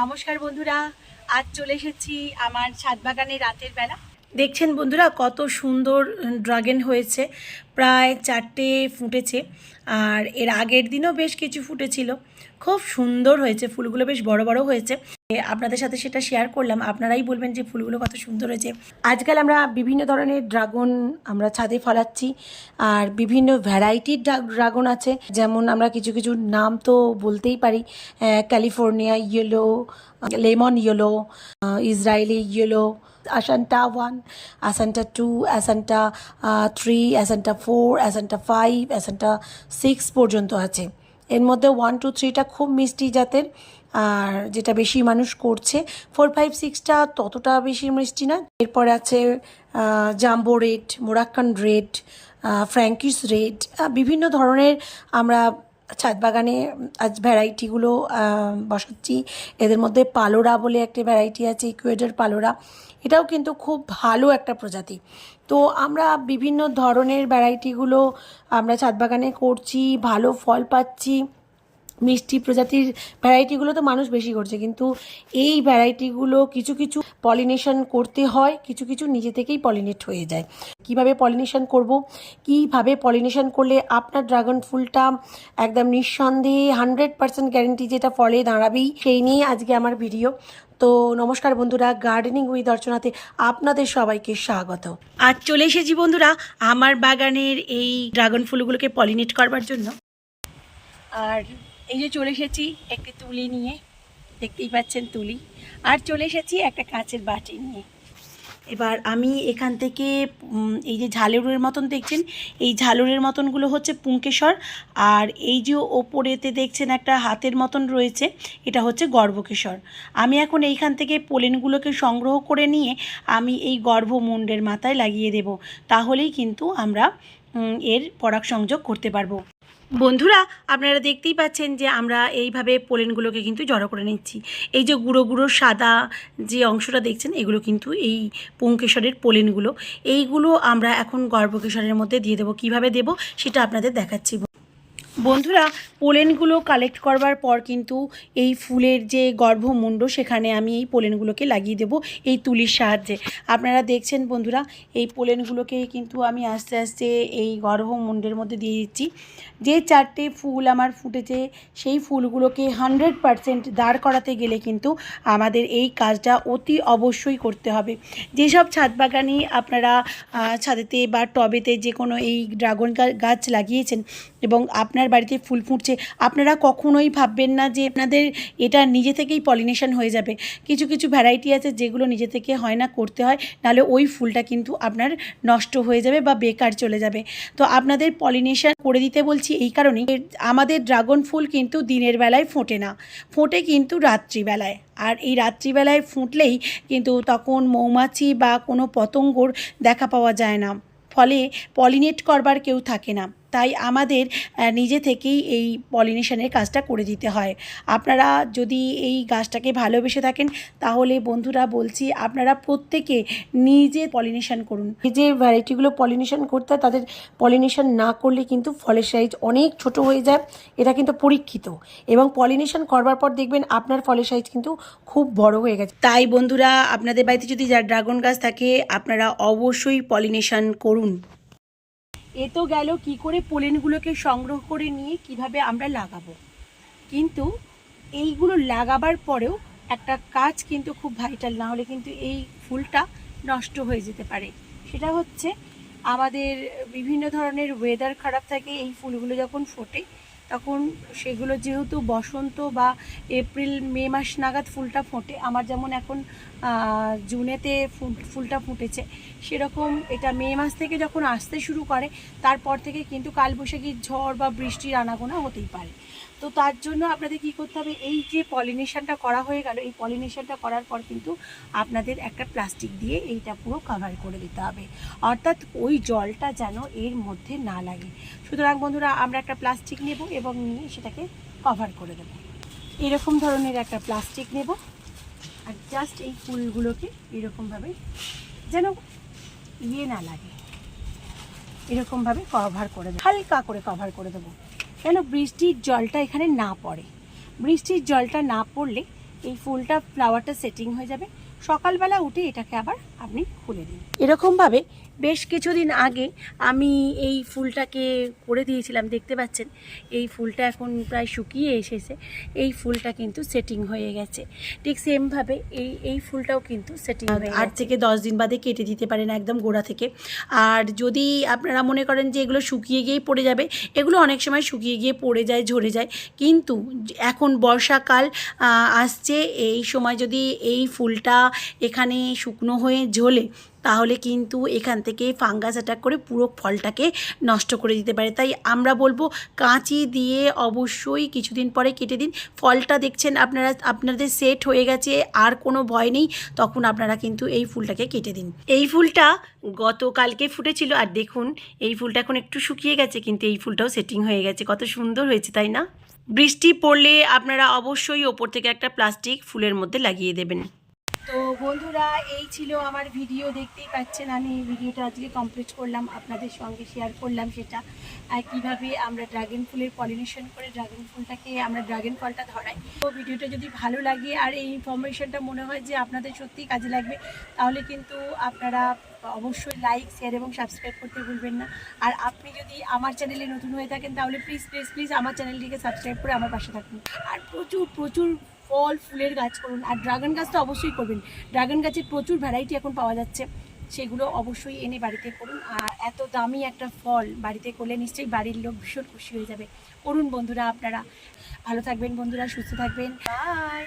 নমস্কার বন্ধুরা আজ চলে এসেছি আমার ছাদ বাগানে রাতের বেলা। দেখছেন বন্ধুরা কত সুন্দর ড্রাগন হয়েছে, প্রায় চারটে ফুটেছে আর এর আগের দিনও বেশ কিছু ফুটেছিল। খুব সুন্দর হয়েছে, ফুলগুলো বেশ বড় বড় হয়েছে। আপনাদের সাথে সেটা শেয়ার করলাম, আপনারাই বলবেন যে ফুলগুলো কত সুন্দর হয়েছে। আজকাল আমরা বিভিন্ন ধরনের ড্রাগন আমরা ছাদে ফলাচ্ছি আর বিভিন্ন ভ্যারাইটির ড্রাগন আছে। যেমন আমরা কিছু কিছু নাম তো বলতেই পারি California yellow, lemon yellow Israeli yellow আসান্টা one আসান্টা টু অ্যাসান্টা থ্রি অ্যাসান্টা ফোর অ্যাসান্টা ফাইভ অ্যাসান্টা সিক্স পর্যন্ত আছে। এর মধ্যে ওয়ান টু থ্রিটা খুব মিষ্টি জাতের, আর যেটা বেশি মানুষ করছে ফোর ফাইভ সিক্সটা ততটা বেশি মিষ্টি না। এরপর আছে জাম্বো রেড মোরাক্কান রেড ফ্র্যাঙ্কিস রেড বিভিন্ন ধরনের আমরা ছাদ বাগানে আজ ভ্যারাইটিগুলো বসাচ্ছি। এদের মধ্যে পালোরা বলে একটা ভ্যারাইটি আছে, ইকুয়েডার পালোরা। এটাও কিন্তু খুব ভালো একটা প্রজাতি। তো আমরা বিভিন্ন ধরনের ভ্যারাইটিগুলো আমরা ছাদ বাগানে করছি, ভালো ফল পাচ্ছি। মিষ্টি প্রজাতির ভ্যারাইটিগুলো তো মানুষ বেশি করছে, কিন্তু এই ভ্যারাইটিগুলো কিছু কিছু পলিনেশন করতে হয়, কিছু কিছু নিজে থেকেই পলিনেট হয়ে যায়। কীভাবে পলিনেশন করব? কীভাবে পলিনেশন করলে আপনার ড্রাগন ফুলটা একদম নিঃসন্দেহে হান্ড্রেড পার্সেন্ট গ্যারেন্টি যেটা ফলে দাঁড়াবেই, সেই নিয়ে আজকে আমার ভিডিও তো নমস্কার বন্ধুরা গার্ডেনিং উইথ অর্চনাতে আপনাদের সবাইকে স্বাগত। আজ চলে এসেছি বন্ধুরা আমার বাগানের এই ড্রাগন ফুলগুলোকে পলিনেট করবার জন্য। আর এই যে চলে এসেছি একটি তুলি নিয়ে, দেখতেই পাচ্ছেন তুলি। আর চলে এসেছি একটা কাঁচের বাটি নিয়ে। এবার আমি এখান থেকে এই যে ঝালুরের মতন দেখছেন, এই ঝালুরের মতনগুলো হচ্ছে পুঙ্কেশ্বর। আর এই যে ওপরেতে দেখছেন একটা হাতের মতন রয়েছে, এটা হচ্ছে গর্ভকেশ্বর আমি এখন এইখান থেকে পোলেনগুলোকে সংগ্রহ করে নিয়ে আমি এই গর্ভমুণ্ডের মাথায় লাগিয়ে দেব। তাহলেই কিন্তু আমরা এর পরাগ সংযোগ করতে পারব। বন্ধুরা, আপনারা দেখতেই পাচ্ছেন যে আমরা এইভাবে পোলেনগুলোকে কিন্তু জড়ো করে নিচ্ছি। এই যে গুঁড়ো গুঁড়ো সাদা যে অংশটা দেখছেন, এগুলো কিন্তু এই পুঙ্কেশ্বরের পোলেনগুলো। এইগুলো আমরা এখন গর্ভকেশ্বরের মধ্যে দিয়ে দেবো। কীভাবে দেব, সেটা আপনাদের দেখাচ্ছি। বন্ধুরা, পোলেনগুলো কালেক্ট করবার পর কিন্তু এই ফুলের যে গর্ভমুণ্ড, সেখানে আমি এই পোলেনগুলোকে লাগিয়ে দেব এই তুলির সাহায্যে। আপনারা দেখছেন বন্ধুরা, এই পোলেনগুলোকে কিন্তু আমি আস্তে আস্তে এই গর্ভমুণ্ডের মধ্যে দিয়ে দিচ্ছি। যে চারটে ফুল আমার ফুটেছে, সেই ফুলগুলোকে হান্ড্রেড পারসেন্ট দাঁড় করাতে গেলে কিন্তু আমাদের এই কাজটা অতি অবশ্যই করতে হবে। যেসব ছাদ বাগানে আপনারা ছাদেতে বা টবেতে যে কোনো এই ড্রাগন গাছ লাগিয়েছেন এবং আপনার বাড়িতে ফুল ফুটছে, আপনারা কখনোই ভাববেন না যে আপনাদের এটা নিজে থেকেই পলিনেশন হয়ে যাবে। কিছু কিছু ভ্যারাইটি আছে যেগুলো নিজে থেকে হয় না, করতে হয়, নাহলে ওই ফুলটা কিন্তু আপনার নষ্ট হয়ে যাবে বা বেকার চলে যাবে। তো আপনাদের পলিনেশন করে দিতে বলছি এই কারণেই আমাদের ড্রাগন ফুল কিন্তু দিনের বেলায় ফোটে না, ফোটে কিন্তু রাত্রিবেলায়। আর এই রাত্রিবেলায় ফুটলেই কিন্তু তখন মৌমাছি বা কোনো পতঙ্গর দেখা পাওয়া যায় না, ফলে পলিনেট করবার কেউ থাকে না। তাই আমাদের নিজে থেকেই এই পলিনেশনের কাজটা করে দিতে হয়। আপনারা যদি এই গাছটাকে ভালোবেসে থাকেন, তাহলে বন্ধুরা বলছি আপনারা প্রত্যেকে নিজে পলিনেশন করুন। যে ভ্যারাইটিগুলো পলিনেশন করতে হয়, তাদের পলিনেশন না করলে কিন্তু ফলের সাইজ অনেক ছোট হয়ে যায়। এটা কিন্তু পরীক্ষিত। এবং পলিনেশন করবার পর দেখবেন আপনার ফলের সাইজ কিন্তু খুব বড় হয়ে গেছে। তাই বন্ধুরা, আপনাদের বাড়িতে যদি যা ড্রাগন গাছ থাকে, আপনারা অবশ্যই পলিনেশন করুন। এ তো গেল কি করে পোলেনগুলোকে সংগ্রহ করে নিয়ে কীভাবে আমরা লাগাবো। কিন্তু এইগুলো লাগাবার পরেও একটা কাজ কিন্তু খুব ভাইটাল না হলে কিন্তু এই ফুলটা নষ্ট হয়ে যেতে পারে। সেটা হচ্ছে আমাদের বিভিন্ন ধরনের ওয়েদার খারাপ থাকে, এই ফুলগুলো যখন ফোটে তখন সেগুলো যেহেতু বসন্ত বা এপ্রিল, মে মাস নাগাদ ফুলটা ফোটে, আমার যেমন এখন জুনেতে ফুল- ফুলটা ফুটেছে, সেরকম এটা মে মাস থেকে যখন আসতে শুরু করে, তারপর থেকে কিন্তু কালবৈশাখীর ঝড় বা বৃষ্টির আনাগোনা হতেই পারে। তো তার জন্য আপনাদের কি করতে হবে, এই যে পলিনেশনটা করা হয়ে গেল, এই পলিনেশনটা করার পর কিন্তু আপনাদের একটা প্লাস্টিক দিয়ে এইটা পুরো কভার করে দিতে হবে। অর্থাৎ ওই জলটা যেন এর মধ্যে না লাগে। সুতরাং বন্ধুরা, আমরা একটা প্লাস্টিক নেব এবং নিয়ে সেটাকে কভার করে দেবো। এরকম ধরনের একটা প্লাস্টিক নেব আর জাস্ট এই ফুলগুলোকে এরকমভাবে যেন ইয়ে না লাগে। এরকমভাবে কভার করে দেবো, হালকা করে কভার করে দেবো। কেন বৃষ্টির জলটা এখানে না পড়ে। বৃষ্টির জলটা না পড়লে এই ফুলটা ফ্লাওয়ারটা সেটিং হয়ে যাবে। সকালবেলা উঠে এটাকে আবার আপনি খুলে দিন। এরকমভাবে বেশ কিছুদিন আগে আমি এই ফুলটাকে করে দিয়েছিলাম দেখতে পাচ্ছেন? এই ফুলটা এখন প্রায় শুকিয়ে এসেছে। এই ফুলটা কিন্তু সেটিং হয়ে গেছে। ঠিক সেমভাবে এই এই ফুলটাও কিন্তু সেটিং হয়ে আট থেকে দশ দিন বাদে কেটে দিতে পারেন একদম গোড়া থেকে। আর যদি আপনারা মনে করেন যে এগুলো শুকিয়ে গিয়েই পড়ে যাবে এগুলো অনেক সময় শুকিয়ে গিয়ে পড়ে যায় ঝরে যায়। কিন্তু এখন বর্ষাকাল আসছে এই সময় যদি এই ফুলটা এখানে শুকনো হয়ে ঝোলে, তাহলে কিন্তু এখান থেকে ফাঙ্গাস অ্যাটাক করে পুরো ফলটাকে নষ্ট করে দিতে পারে। তাই আমরা বলব কাঁচি দিয়ে অবশ্যই কিছুদিন পরে কেটে দিন। ফলটা দেখছেন আপনারা, আপনাদের সেট হয়ে গেছে, আর কোনো ভয় নেই, তখন আপনারা কিন্তু এই ফুলটাকে কেটে দিন। এই ফুলটা গতকালকে ফুটেছিল, আর দেখুন, এই ফুলটা এখন একটু শুকিয়ে গেছে, কিন্তু এই ফুলটাও সেটিং হয়ে গেছে। কত সুন্দর হয়েছে, তাই না? বৃষ্টি পড়লে আপনারা অবশ্যই ওপর থেকে একটা প্লাস্টিক ফুলের মধ্যে লাগিয়ে দেবেন। তো বন্ধুরা, এই ছিল আমার ভিডিও দেখতেই পাচ্ছেন আমি ভিডিওটা আজকে কমপ্লিট করলাম, আপনাদের সঙ্গে শেয়ার করলাম সেটা। আর কীভাবে আমরা ড্রাগন ফুলের পলিনেশন করে ড্রাগন ফুলটাকে, আমরা ড্রাগন ফলটা ধরাই। তো ভিডিওটা যদি ভালো লাগে আর এই ইনফরমেশনটা মনে হয় যে আপনাদের সত্যিই কাজে লাগবে, তাহলে কিন্তু আপনারা অবশ্যই লাইক শেয়ার এবং সাবস্ক্রাইব করতে ভুলবেন না। আর আপনি যদি আমার চ্যানেলে নতুন হয়ে থাকেন, তাহলে প্লিজ প্লিজ প্লিজ আমার চ্যানেলটিকে সাবস্ক্রাইব করে আমার পাশে থাকুন। আর প্রচুর প্রচুর ফল, ফুলের গাছ করুন। আর ড্রাগন গাছ তো অবশ্যই করবেন। ড্রাগন গাছের প্রচুর ভ্যারাইটি এখন পাওয়া যাচ্ছে। সেগুলো অবশ্যই এনে বাড়িতে করুন। আর এত দামি একটা ফল বাড়িতে করলে নিশ্চয়ই বাড়ির লোক ভীষণ খুশি হয়ে যাবে। করুন বন্ধুরা আপনারা। ভালো থাকবেন বন্ধুরা, সুস্থ থাকবেন। বাই